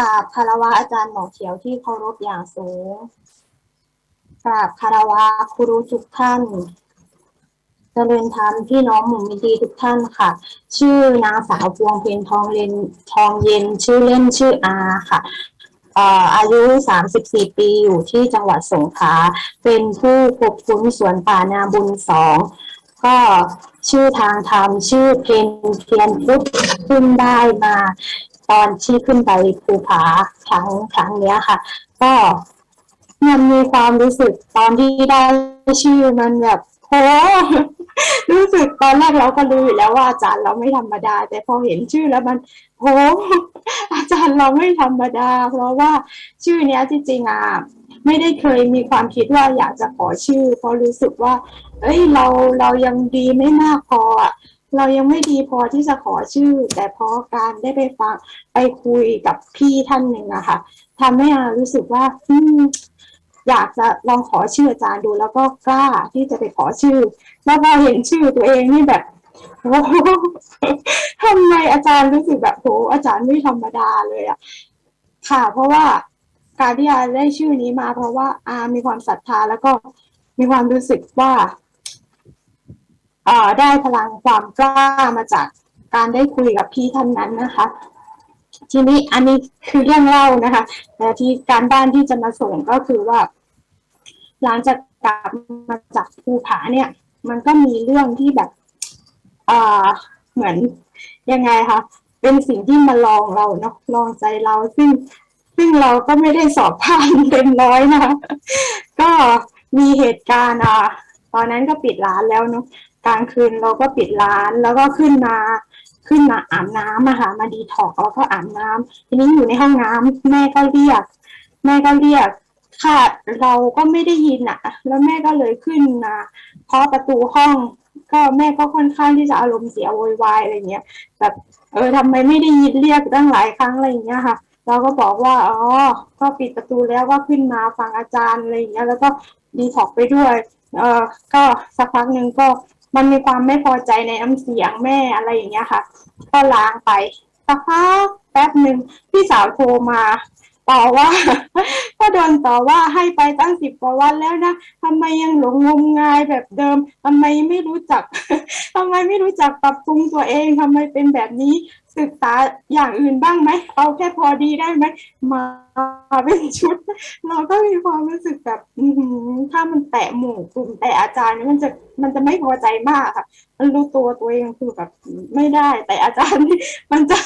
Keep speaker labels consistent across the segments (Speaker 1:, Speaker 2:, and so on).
Speaker 1: ราบคารวะอาจารย์หมอเขียวที่เคารพอย่างสูงกราบคารวะครูทุกท่านเจริญธรรมพี่น้องหมู่มิตรีทุกท่านค่ะ ชื่อนางสาวพวงเพ็ญทองเลนทองเย็น ชื่อเล่นชื่ออาค่ะอายุ 34 ปีอยู่ที่จังหวัดสงขลาเป็นผู้ควบคุมสวนป่านาบุญสองก็ชื่อทางธรรมชื่อเพนเพียนพุทธขึ้นได้มา ตอนที่ขึ้นไปภูผาครั้งครั้งเนี้ยค่ะ ก็มันมีความรู้สึกตอนที่ได้ชื่อมันแบบโหรู้สึกตอนแรกเราก็รู้อยู่แล้วว่าอาจารย์เราไม่ธรรมดา แต่พอเห็นชื่อแล้วมันโหอาจารย์เราไม่ธรรมดา เพราะว่าชื่อเนี้ยที่จริงอะไม่ได้เคยมีความคิดว่าอยากจะขอชื่อ เพราะรู้สึกว่า เอ้ยเราเรายังดีไม่มากพออะ เรายังไม่ดีพอที่จะขอชื่อ แต่เพราะการได้ไปฟังไปคุยกับพี่ท่านหนึ่งอะค่ะทำให้อารู้สึกว่าอืมอยากจะลองขอชื่ออาจารย์ดู แล้วก็กล้าที่จะไปขอชื่อ แล้วพอเห็นชื่อตัวเองนี่แบบโอ้โหทำไมอาจารย์รู้สึกแบบโหอาจารย์ไม่ธรรมดาเลยอะค่ะ เพราะว่าการที่อาได้ชื่อนี้มา เพราะว่าอามีความศรัทธาแล้วก็มีความรู้สึกว่า ได้พลังความกล้ามาจากการได้คุยกับพี่ท่านนั้นนะคะ ทีนี้อันนี้คือเรื่องเล่านะคะแต่ที่การบ้านที่จะมาส่งก็คือว่า หลังจากกลับมาจากภูผาเนี่ย มันก็มีเรื่องที่แบบอ่าเหมือนยังไงคะเป็นสิ่งที่มาลองเราเนาะลองใจเราซึ่งซึ่งเราก็ไม่ได้สอบผ่านเต็มร้อยนะคะก็มีเหตุการณ์อะตอนนั้นก็ปิดร้านแล้วเนาะ กลางคืนเราก็ปิดร้านแล้วก็ขึ้นมาขึ้นมาอาบน้ำอะค่ะมาดีถอกแล้วก็อาบน้ำทีนี้อยู่ในห้องน้ำแม่ก็เรียก แม่ก็เรียก ค่ะเราก็ไม่ได้ยินอะแล้วแม่ก็เลยขึ้นมาเคาะประตูห้อง ก็แม่ก็ค่อนข้างที่จะอารมณ์เสียโวยวายอะไรเงี้ยแบบเออทำไมไม่ได้ยินเรียกตั้งหลายครั้งอะไรเงี้ยค่ะเราก็บอกว่าอ๋อก็ปิดประตูแล้วก็ขึ้นมาฟังอาจารย์อะไรเงี้ยแล้วก็ดีท็อกไปด้วย เออก็สักพักหนึ่งก็ มันมีความไม่พอใจในน้ำเสียงแม่อะไรอย่างเงี้ยค่ะ ก็ล้างไปสักพักแป๊บหนึ่งพี่สาวโทรมาต่อว่าก็โดนต่อว่าให้ไปตั้งสิบกว่าวันแล้วนะทำไมยังหลงงมงายแบบเดิมทำไมไม่รู้จักทำไมไม่รู้จักปรับปรุงตัวเองทำไมเป็นแบบนี้ ศึกษาอย่างอื่นบ้างไหมเอาแค่พอดีได้ไหมมาเป็นชุด เราก็มีความรู้สึกแบบถ้ามันแตะหมู่กลุ่มแต่อาจารย์นี่มันจะมันจะไม่พอใจมากค่ะมันรู้ตัวตัวเองคือแบบไม่ได้ แต่อาจารย์นี่มันจะ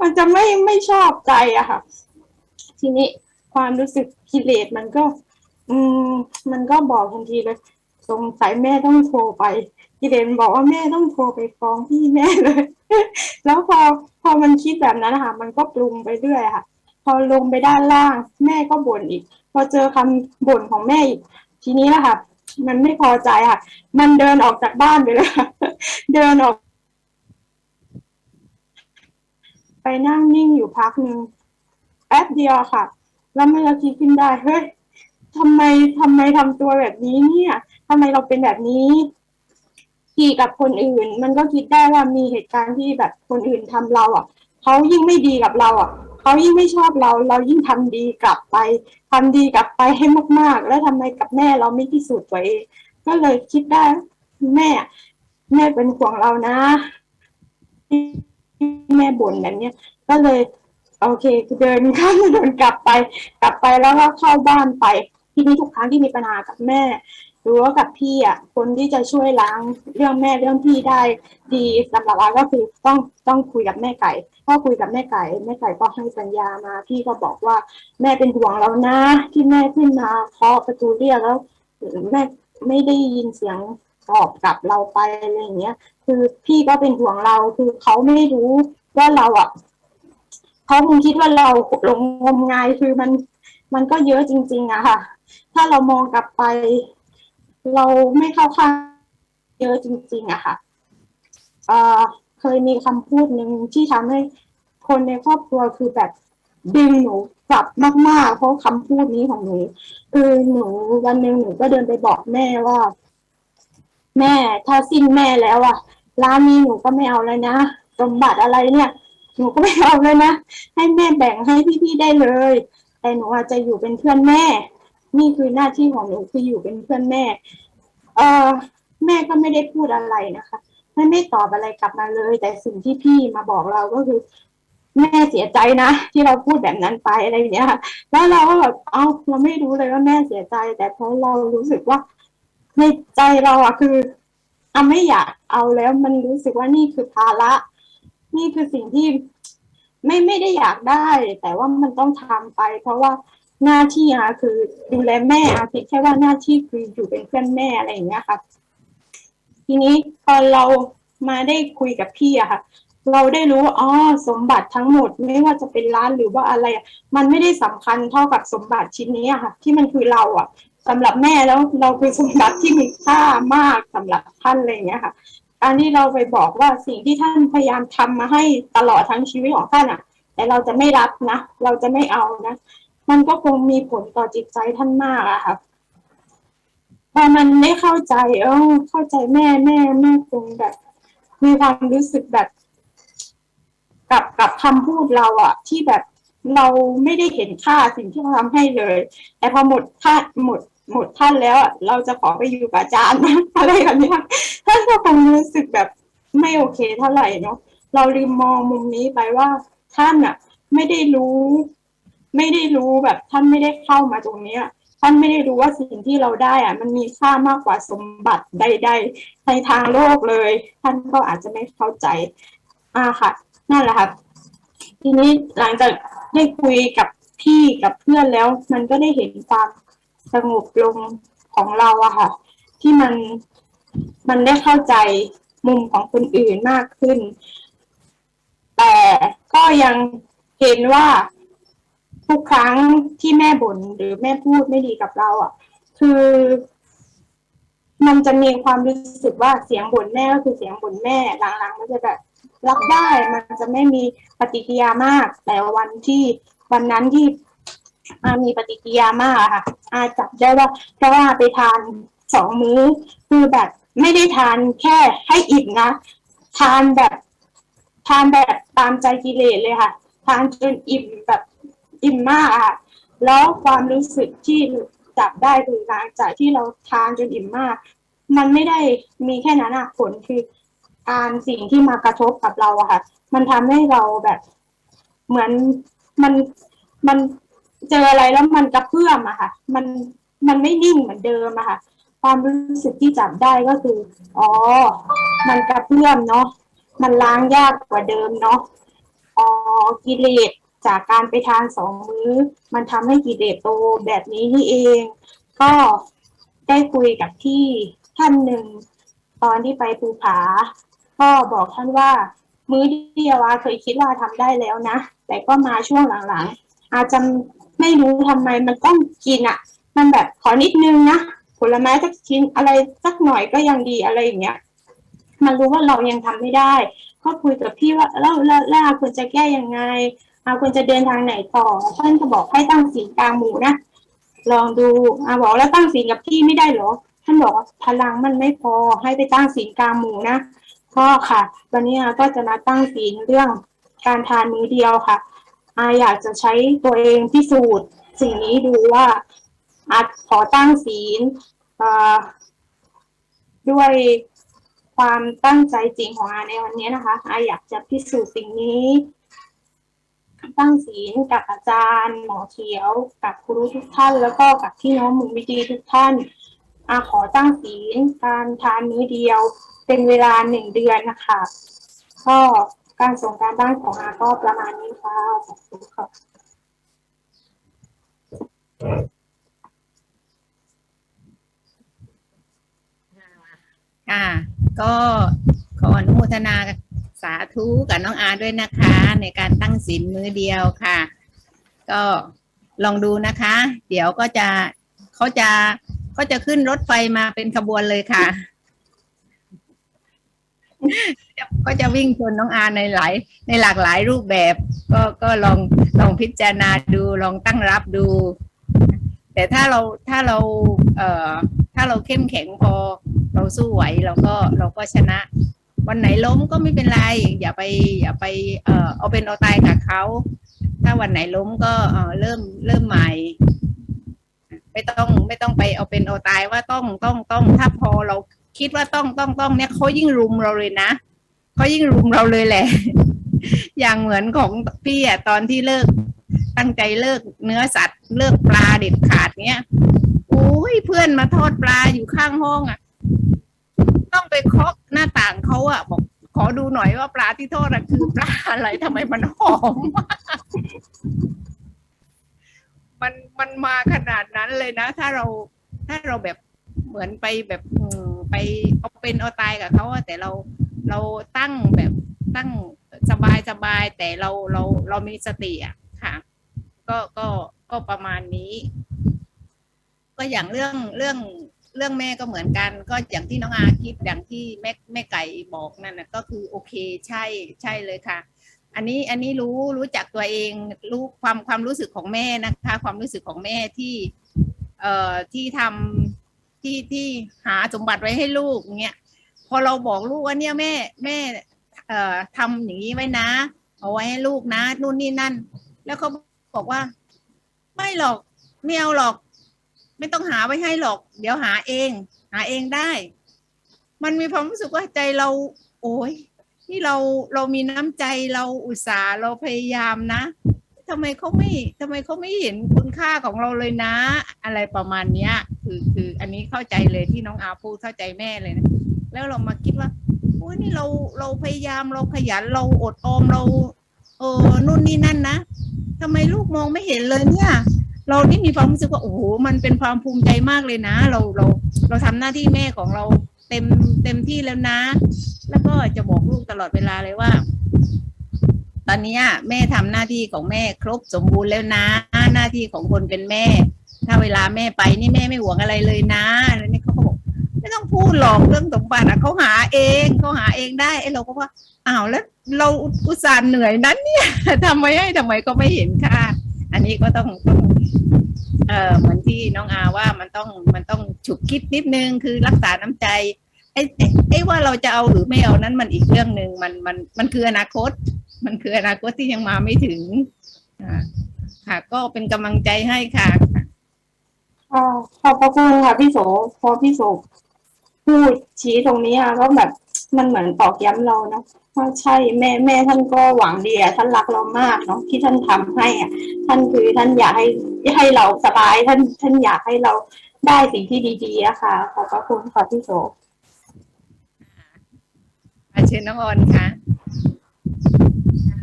Speaker 1: มันจะไม่ไม่ชอบใจอะค่ะ ทีนี้ความรู้สึกกิเลสมันก็ อืม มันก็บอกทันทีเลยสงสัยแม่ต้องโทรไป กิเลสบอกว่าแม่ต้องโทรไปฟ้องพี่แม่เลย แล้วพอพอมันคิดแบบนั้นนะคะมันก็ปรุงไปเรื่อยค่ะ พอลงไปด้านล่าง แม่ก็บ่นอีก พอเจอคำบ่นของแม่อีก ทีนี้นะคะมันไม่พอใจค่ะ มันเดินออกจากบ้านไปเลยค่ะ เดินออก ไปนั่งนิ่งอยู่พักหนึ่งแป๊บเดียวค่ะ แล้วมันก็คิดขึ้นได้เฮ้ยทำไมทำไมทำตัวแบบนี้เนี่ยทำไมเราเป็นแบบนี้ ทีกับคนอื่น มันก็คิดได้ว่ามีเหตุการณ์ที่แบบคนอื่นทำเราอะเขายิ่งไม่ดีกับเราอะเขายิ่งไม่ชอบเรา เรายิ่งทำดีกลับไปทำดีกลับไปให้มาก ๆ แล้วทำไมกับแม่เราไม่พิสูจน์ตัวเองก็เลยคิดได้แม่ แม่เป็นห่วงเรานะแม่บ่นแบบเนี้ยก็เลยโอเคเดินข้ามถนนกลับไป กลับไปแล้วก็เข้าบ้านไป ทีนี้ทุกครั้งที่มีปัญหากับแม่ รือว่ากับพี่อะคนที่จะช่วยล้างเรื่องแม่เรื่องพี่ได้ดีสำหรับอาก็คือต้องต้องคุยกับแม่ไก่พอคุยกับแม่ไก่แม่ไก่ก็ให้สัญญามา พี่ก็บอกว่าแม่เป็นห่วงเรานะ ที่แม่ขึ้นมาเคาะประตูเรียกแล้วแม่ไม่ได้ยินเสียงตอบกลับเราไปอะไรอย่างเงี้ย คือพี่ก็เป็นห่วงเราคือเขาไม่รู้ว่าเราอะเขาคงคิดว่าเราหลงงมงายคือมันมันก็เยอะจริง ๆอะค่ะ ถ้าเรามองกลับไป เราไม่เข้าข้างเยอะจริง ๆอะค่ะเอ่อเคยมีคำพูดหนึ่งที่ทำให้คนในครอบครัวคือแบบดึงหนูกลับมาก ๆ เพราะคำพูดนี้ของหนูคือหนูวันหนึ่งหนูก็เดินไปบอกแม่ว่า แม่ถ้าสิ้นแม่แล้วอะร้านนี้หนูก็ไม่เอาแล้วนะสมบัติอะไรเนี่ย หนูก็ไม่เอาเลยนะให้แม่แบ่งให้พี่ๆได้เลย แต่หนูอาจจะอยู่เป็นเพื่อนแม่ นี่คือหน้าที่ของหนูคืออยู่เป็นเพื่อนแม่ เออแม่ก็ไม่ได้พูดอะไรนะคะแม่ไม่ตอบอะไรกลับมาเลย แต่สิ่งที่พี่มาบอกเราก็คือ แม่เสียใจนะที่เราพูดแบบนั้นไปอะไรอย่างเงี้ยแล้วเราก็แบบเอ้าเราไม่รู้เลยว่าแม่เสียใจ แต่เพราะเรารู้สึกว่าในใจเราอะคืออะไม่อยากเอาแล้วมันรู้สึกว่านี่คือภาระ นี่คือสิ่งที่ไม่ไม่ได้อยากได้ แต่ว่ามันต้องทำไป เพราะว่า หน้าที่อะคือดูแลแม่อะคิดแค่ว่าหน้าที่คืออยู่เป็นเพื่อนแม่อะไรอย่างเงี้ยค่ะ ทีนี้พอเรามาได้คุยกับพี่อะค่ะ เราได้รู้ว่าอ๋อสมบัติทั้งหมดไม่ว่าจะเป็นร้านหรือว่าอะไร มันไม่ได้สำคัญเท่ากับสมบัติชิ้นนี้อะค่ะ ที่มันคือเราอะสำหรับแม่แล้วเราคือสมบัติที่มีค่ามากสำหรับท่านอะไรอย่างเงี้ยค่ะการที่เราไปบอกว่าสิ่งที่ท่านพยายามทำมาให้ตลอดทั้งชีวิตของท่านอะแต่เราจะไม่รับนะ เราจะไม่เอานะ มันก็คงมีผลต่อจิตใจท่านมากอะค่ะพอมันไม่เข้าใจ เออเข้าใจแม่แม่แม่คงแบบ มีความรู้สึกแบบ กับกับคำพูดเราอะที่แบบเราไม่ได้เห็นค่าสิ่งที่เขาทำให้เลย แต่พอหมดค่าหมดหมดท่านแล้วอะเราจะขอไปอยู่กับอาจารย์นะอะไรแบบเนี้ยท่านก็คงรู้สึกแบบไม่โอเคเท่าไหร่เนาะเราลืมมองมุมนี้ไปว่าท่านอะไม่ได้รู้ ไม่ได้รู้แบบท่านไม่ได้เข้ามาตรงเนี้ยท่านไม่ได้รู้ว่าสิ่งที่เราได้อะมันมีค่ามากกว่าสมบัติใดๆในทางโลกเลย ท่านก็อาจจะไม่เข้าใจ อ่าค่ะ นั่นแหละค่ะทีนี้หลังจากได้คุยกับพี่กับเพื่อนแล้ว มันก็ได้เห็นความสงบลงของเราอะค่ะ ที่มันมันได้เข้าใจมุมของคนอื่นมากขึ้น แต่ก็ยังเห็นว่า ทุกครั้งที่แม่บ่นหรือแม่พูดไม่ดีกับเราอะคือ มันจะมีความรู้สึกว่าเสียงบ่นแม่ก็คือเสียงบ่นแม่หลังๆมันจะแบบรับได้มันจะไม่มีปฏิกิริยามาก แต่วันที่วันนั้นที่อามีปฏิกิริยามากค่ะ อาจับได้ว่า เพราะว่าไปทานสองมื้อ คือแบบไม่ได้ทานแค่ให้อิ่มนะทานแบบ ทานแบบตามใจกิเลสเลยค่ะ ทานจนอิ่มแบบ อิ่มมากอะแล้วความรู้สึกที่จับได้คือหลังจากที่เราทานจนอิ่มมาก มันไม่ได้มีแค่นั้นอะผลคือการสิ่งที่มากระทบกับเราอะค่ะ มันทำให้เราแบบเหมือนมันมันเจออะไรแล้วมันกระเพื่อมอะค่ะ มันมันไม่นิ่งเหมือนเดิมอะค่ะ ความรู้สึกที่จับได้ก็คือ อ๋อ มันกระเพื่อมเนาะมันล้างยากกว่าเดิมเนาะอ๋อกิเลส จากการไปทานสองมื้อ มันทำให้กิเลสโตแบบนี้นี่เอง ก็ได้คุยกับที่ท่านหนึ่ง ตอนที่ไปภูผา ก็บอกท่านว่า มื้อเดียวอะเคยคิดว่าทำได้แล้วนะ แต่ก็มาช่วงหลังๆ อาจจะไม่รู้ทำไมมันต้องกินอะมันแบบขอนิดนึงนะผลไม้สักชิ้นอะไรสักหน่อยก็ยังดีอะไรอย่างเงี้ย มันรู้ว่าเรายังทำไม่ได้ ก็คุยกับพี่ว่าแล้วแล้วแล้วอาควรจะแก้ยังไง อาควรจะเดินทางไหนต่อท่านก็บอกให้ตั้งศีลกลางหมู่นะลองดูอาบอกแล้วตั้งศีลกับพี่ไม่ได้เหรอ ท่านบอกว่าพลังมันไม่พอให้ไปตั้งศีลกลางหมู่นะก็ค่ะ วันนี้อาก็จะมาตั้งศีลเรื่องการทานมื้อเดียวค่ะอาอยากจะใช้ตัวเองพิสูจน์ สิ่งนี้ดูว่าอาขอตั้งศีลด้วยความตั้งใจจริงของอาในวันนี้นะคะอาอยากจะพิสูจน์สิ่งนี้ ตั้งศีลกับอาจารย์ หมอเขียวกับครูทุกท่าน แล้วก็กับพี่น้องมู่วิดีทุกท่านอาขอตั้งศีลการทานมื้อเดียว เป็นเวลาหนึ่งเดือนนะคะก็การส่งการบ้านของอาก็ประมาณนี้ค่ะขอบคุณค่ะ
Speaker 2: ค่ะก็ขออนุโมทนาสาธุกับน้องอาด้วยนะคะ ในการตั้งศีลมือเดียวค่ะ ก็ลองดูนะคะ เดี๋ยวก็จะเขาจะเขาจะขึ้นรถไฟมาเป็นขบวนเลยค่ะ ก็จะวิ่งชนน้องอาในหลาย ในหลากหลายรูปแบบ ก็ก็ลองลองพิจารณาดูลองตั้งรับดู แต่ถ้าเราถ้าเราเอ่อถ้าเราเข้มแข็งพอเราสู้ไหวเราก็เราก็ชนะ วันไหนล้มก็ไม่เป็นไร อย่าไปอย่าไปเอ่อเอาเป็นเอาตายกับเขา ถ้าวันไหนล้มก็เอ่อเริ่มเริ่มใหม่ ไม่ต้องไม่ต้องไปเอาเป็นเอาตายว่าต้องต้องต้อง ถ้าพอเราคิดว่าต้องต้องต้องเนี่ยเขายิ่งรุมเราเลยนะเขายิ่งรุมเราเลยแหละ อย่างเหมือนของพี่อะตอนที่เลิกตั้งใจเลิกเนื้อสัตว์เลิกปลาเด็ดขาดเนี้ยโอ้ยเพื่อนมาทอดปลาอยู่ข้างห้องอะ เคาะหน้าต่างเขาอะบอกขอดูหน่อยว่าปลาที่ทอดอะคือปลาอะไรทำไมมันหอมมากมันมันมาขนาดนั้นเลยนะ ถ้าเราถ้าเราแบบเหมือนไปแบบไปเอาเป็นเอาตายกับเขาแต่เราเราตั้งแบบตั้งสบายสบายแต่เราเราเรามีสติอะค่ะ ก็ก็ก็ประมาณนี้ ก็อย่างเรื่องเรื่อง เรื่องแม่ก็เหมือนกัน ก็อย่างที่น้องอาคิดอย่างที่แม่แม่ไก่บอกนั่นนะก็คือโอเคใช่ใช่เลยค่ะ อันนี้อันนี้รู้รู้จักตัวเองรู้ความความรู้สึกของแม่นะคะ ความรู้สึกของแม่ที่เอ่อที่ทำที่ที่หาสมบัติไว้ให้ลูกเงี้ยพอเราบอกลูกว่าเนี่ยแม่แม่เอ่อทำอย่างนี้ไว้นะ เอาไว้ให้ลูกนะนู่นนี่นั่น แล้วเขาบอกว่า ไม่หรอกไม่เอาหรอก ไม่ต้องหาไว้ให้หรอก เดี๋ยวหาเอง หาเองได้ มันมีความรู้สึกว่าใจเรา โอ้ยนี่เราเรามีน้ำใจเราอุตส่าห์เราพยายามนะทำไมเขาไม่ทำไมเขาไม่เห็นคุณค่าของเราเลยนะ อะไรประมาณเนี้ย คือคืออันนี้เข้าใจเลยที่น้องอาพูดเข้าใจแม่เลยนะแล้วเรามาคิดว่าโอ้ยนี่เราเราพยายามเราขยันเราอดออมเรา เออนู่นนี่นั่นนะทำไมลูกมองไม่เห็นเลยเนี่ย เรานี่มีความรู้สึกว่าโอ้โหมันเป็นความภูมิใจมากเลยนะ เราเราเราทำหน้าที่แม่ของเราเต็มเต็มที่แล้วนะ แล้วก็จะบอกลูกตลอดเวลาเลยว่า ตอนนี้แม่ทำหน้าที่ของแม่ครบสมบูรณ์แล้วนะ หน้าที่ของคนเป็นแม่ ถ้าเวลาแม่ไปนี่แม่ไม่หวงอะไรเลยนะแล้วนี่เขาก็บอกไม่ต้องพูดหรอกเรื่องสมบัติอะเขาหาเองเขาหาเองได้ไอ้เราก็ว่าอ้าวแล้วเราอุตส่าห์เหนื่อยนั้นเนี่ยทำไมให้ทำไมก็ไม่เห็นค่า อันนี้ก็ต้องต้องเออเหมือนที่น้องอาว่ามันต้องมันต้องฉุกคิดนิดนึงคือรักษาน้ำใจไอ้ไอ้ว่าเราจะเอาหรือไม่เอานั้นมันอีกเรื่องหนึ่งมันมันมันคืออนาคต มันคืออนาคตที่ยังมาไม่ถึงอ่าค่ะก็เป็นกำลังใจให้ค่ะ
Speaker 1: ค่ะขอบพระคุณค่ะพี่โสพอพี่โสพูดชี้ตรงนี้อะก็แบบมันเหมือนตอกย้ำเรานะ ว่าใช่แม่แม่ท่านก็หวังดีอะท่านรักเรามากเนาะที่ท่านทำให้อะท่านคือท่านอยากให้ให้เราสบาย ท่านท่านอยากให้เราได้สิ่งที่ดีๆอะค่ะขอบพระคุณค่ะพี่โส
Speaker 2: อาเชิญน้องออนค่ะ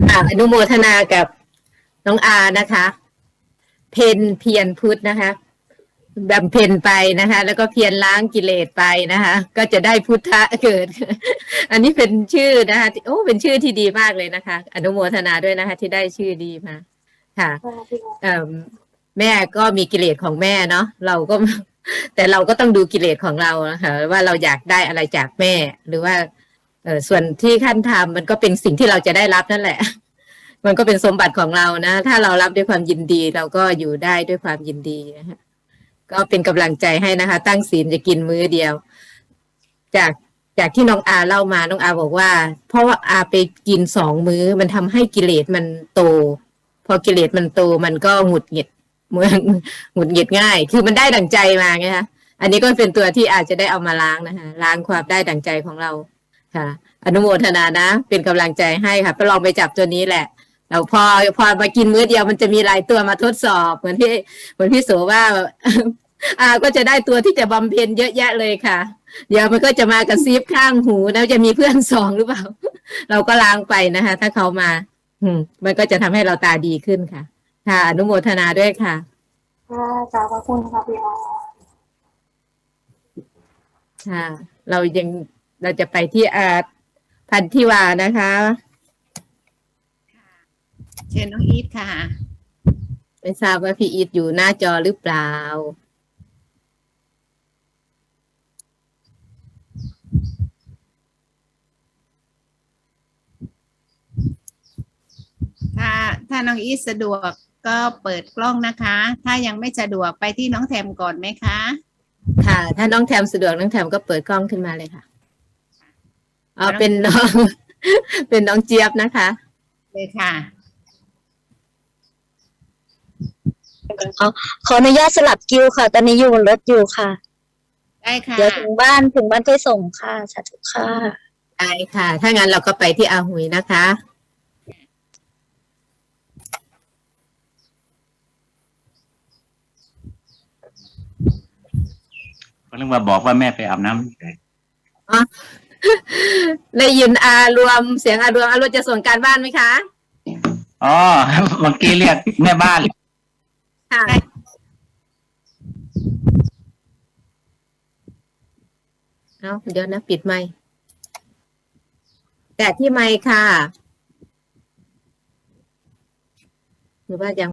Speaker 3: อ่าอนุโมทนากับน้องอานะคะ เพนเพียรพุทธนะคะ บำเพ็ญไปนะคะ แล้วก็เพียรล้างกิเลสไปนะคะ ก็จะได้พุทธะเกิด อันนี้เป็นชื่อนะคะโอ้เป็นชื่อที่ดีมากเลยนะคะ อนุโมทนาด้วยนะคะ ที่ได้ชื่อดีมาค่ะแม่ก็มีกิเลสของแม่เนาะเราก็ แต่เราก็ต้องดูกิเลสของเรานะคะว่าเราอยากได้อะไรจากแม่ หรือว่าเออส่วนที่ขั้นทำมันก็เป็นสิ่งที่เราจะได้รับนั่นแหละ มันก็เป็นสมบัติของเรานะ ถ้าเรารับด้วยความยินดี เราก็อยู่ได้ด้วยความยินดีนะฮะ ก็เป็นกำลังใจให้นะคะ ตั้งศีลจะกินมื้อเดียว จากจากที่น้องอาเล่ามาน้องอาบอกว่า เพราะว่าอาไปกินสองมื้อ มันทำให้กิเลสมันโต พอกิเลสมันโตมันก็หงุดหงิดเมื่อหงุดหงิดง่าย คือมันได้ดั่งใจมาไงคะอันนี้ก็เป็นตัวที่อาจจะได้เอามาล้างนะคะล้างความได้ดั่งใจของเราค่ะ อนุโมทนานะ เป็นกำลังใจให้ค่ะไปลองไปจับตัวนี้แหละ เราพอพอมากินมื้อเดียวมันจะมีหลายตัวมาทดสอบ เหมือนที่เหมือนพี่โสว่า อ่าก็จะได้ตัวที่จะบำเพ็ญเยอะแยะเลยค่ะ เดี๋ยวมันก็จะมากระซิบข้างหูแล้วจะมีเพื่อนสองหรือเปล่า เราก็ล้างไปนะคะ ถ้าเขามา อืม มันก็จะทำให้เราตาดีขึ้นค่ะ ค่ะ อนุโมทนาด้วยค่ะ
Speaker 1: ค่ะขอบพระคุณค่ะพี่ออ
Speaker 3: ค่ะ เรายังเราจะไปที่อาพันธิวานะคะ
Speaker 2: เชิญน้องอีทค่ะ
Speaker 3: ไม่ทราบว่าพี่อีทอยู่หน้าจอหรือเปล่า
Speaker 2: ถ้าถ้าน้องอีทสะดวกก็เปิดกล้องนะคะ ถ้ายังไม่สะดวกไปที่น้องแทมก่อนไหมคะ
Speaker 3: ค่ะ ถ้าน้องแทมสะดวกน้องแทมก็เปิดกล้องขึ้นมาเลยค่ะเอาเป็นน้อง เป็นน้องเจี๊ยบนะคะ
Speaker 2: เลยค่ะ
Speaker 4: ขออนุญาตสลับคิวค่ะ ตอนนี้อยู่บนรถอยู่ค่ะ
Speaker 2: ได้ค่ะ
Speaker 4: เดี๋ยวถึงบ้านถึงบ้านค่อยส่งค่ะสาธุค่ะ
Speaker 3: ได้ค่ะ ถ้างั้นเราก็ไปที่อาหุยนะคะ
Speaker 5: ก็เลยมาบอกว่าแม่ไปอาบน้ำเลย
Speaker 3: ได้ยินอารวมเสียงอารวมอารวมจะส่งการบ้านไหมคะ
Speaker 5: อ๋อ เมื่อกี้เรียกแม่บ้าน
Speaker 3: ค่ะ เอาเดี๋ยวนะ ปิดไมค์แต่ที่ไมค์ค่ะ หรือว่ายัง